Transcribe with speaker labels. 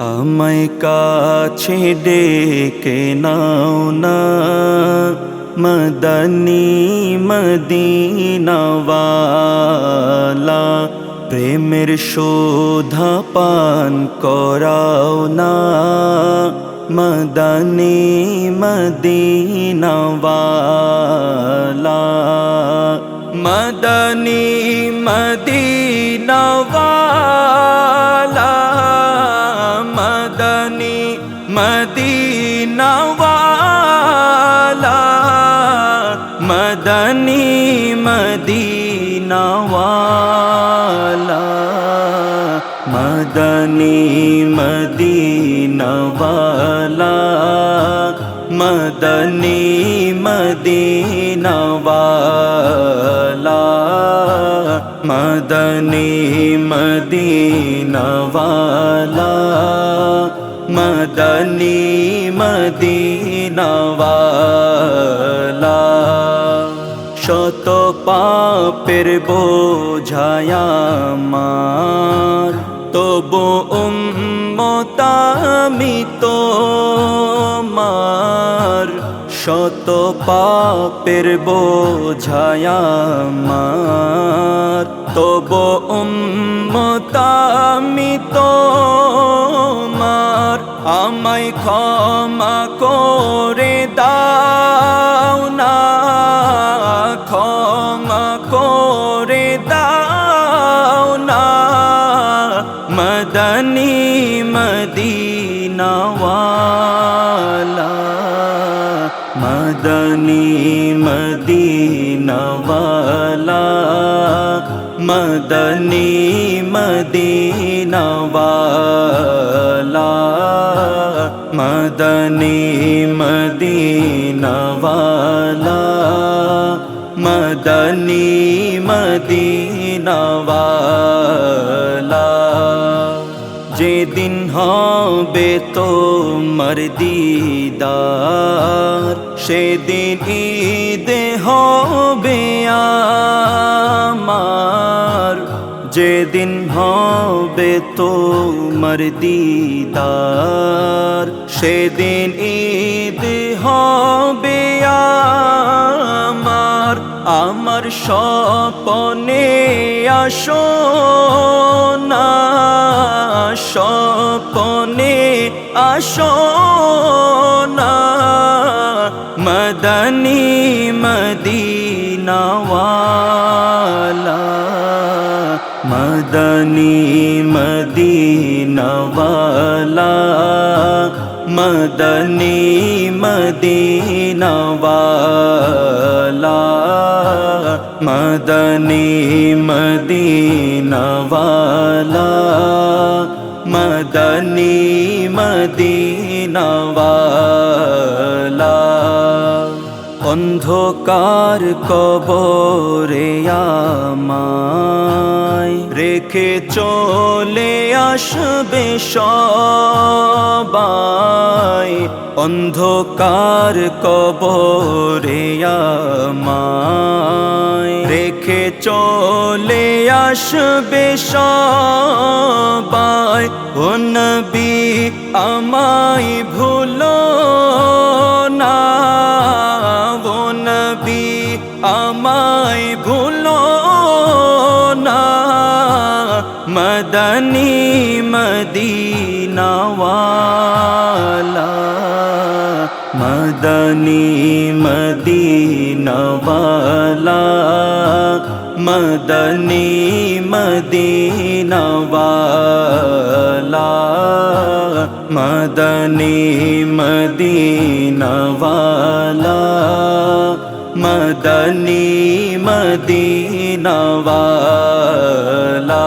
Speaker 1: আমায় কাছে ডেকে নাও না। মদনী মদিনাওয়ালা, প্রেমের শোধা পান করাও না। মদনী মদিনাওয়ালা মদনী মদিনাওয়ালা مدینہ والا مدنی مدینہ والا مدنی مدینہ والا مدنی مدینہ والا مدنی مدینہ والا۔ মদনী মদিনাওয়ালা শত পাপের বোঝায়া মার তবু উম্মতামি তো মার শত পাপের বোঝায়া মার তবু উম্মতামি তো আমায় ক্ষমা করে দাও না, ক্ষমা করে দাও না। মদনী মদিনাওয়ালা মদনী মদিনাওয়ালা মদনী মদিনাওয়ালা। মদনী মদিনাওয়ালা মদনী মদিনাওয়ালা যেদিন হবে তোমার দিদার সেদিন ঈদে হবে আমার যেদিন হবে তোমার দিদার সেদিন ঈদ হবে আমার আমার স্বপনে আসো না, স্বপনে আসো না। মদনী মদিনাওয়ালা মদনী মদিনাওয়ালা मदनी मदीनवाला मदनी मदीनवाला मदनी मदीनवाला অন্ধকার কবরে আমায় রেখে চলে আসবে সবা অন্ধকার কবরে আমায় রেখে চলে আসবে সবাই। ও নবী, আমায় ভুলো না। ও নবী, আমায় ভুলো না। মদনী মদিনাওয়ালা مدنی مدینہ والا مدنی مدینہ والا مدنی مدینہ والا مدنی مدینہ والا